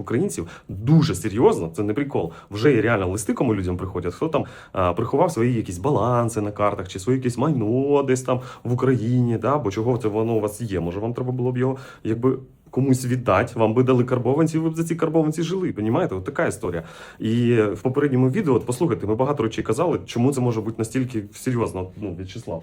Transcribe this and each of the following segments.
українців дуже серйозно, це не прикол. Вже і реально листи, кому людям приходять, хто там а, приховав свої якісь баланси на картах, чи своє якесь майно десь там в Україні, да, бо чого це воно у вас є. Може, вам треба було б його якби. Комусь віддати, вам би дали карбованці, ви б за ці карбованці жили. Понімаєте? От така історія. І в попередньому відео, от послухайте, ми багато речей казали, чому це може бути настільки серйозно. Ну, В'ячеслав.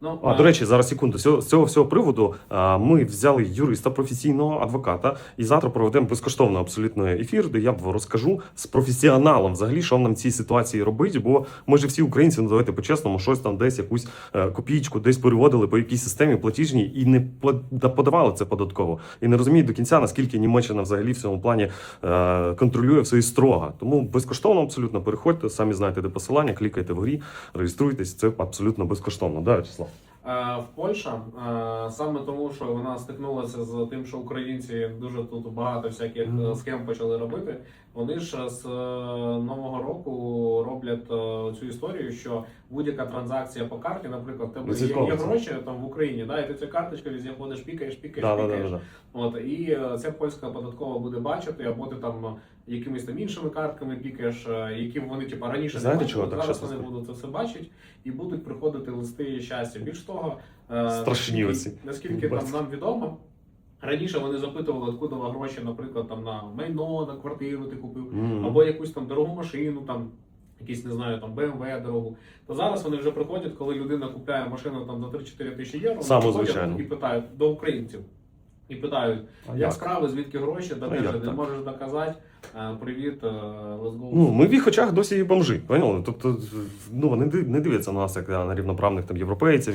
Ну, А, е, до речі, зараз секунду. З цього, всього приводу а, ми взяли юриста, професійного адвоката, і завтра проведемо безкоштовно абсолютно ефір, де я розкажу з професіоналом взагалі, що нам в цій ситуації робити. Бо ми ж всі українці, ну давайте по-чесному, щось там десь якусь е, копійку десь переводили по якійсь системі платіжній і не подавали це податково. І не розуміють до кінця, наскільки Німеччина взагалі в цьому плані е, контролює все і строго. Тому безкоштовно абсолютно переходьте, самі знаєте, де посилання, клікайте вгорі, реєструйтесь. Це абсолютно безкоштовно. Да, Вячеслав? Е, В Польща е, саме тому, що вона стикнулася з тим, що українці дуже тут багато всяких е, схем почали робити. Вони ж з нового року роблять е, цю історію, що будь-яка транзакція по карті, наприклад, тебе є, є гроші там в Україні, да, і ти цю карточку ходиш, пікаєш, пікаєш, Да, да, пікаєш. да, да. От і це польська податкова буде бачити, або ти там е, якимись там іншими картками пікаєш, е, які вони типа раніше Знаєте, не бачили, чого так зараз вони будуть це все бачити і будуть приходити листи щастя. Більш того, Страшні оці. наскільки там нам відомо. Раніше вони запитували, откуда гроші, наприклад, там на майно, на квартиру ти купив, Мгм. або якусь там дорогу машину, там якісь не знаю, там BMW дорогу. То зараз вони вже приходять, коли людина купляє машину там за 3-4 тисячі євро, вони приходять звичайну. і питають до українців. І питають, А як як? справи, звідки гроші, А ти як не так? можеш доказати. Е, Привіт, е, let's go. Ну, ми в їх очах досі і бомжи. Поняли? Тобто, ну вони не дивляться на нас як на рівноправних там європейців.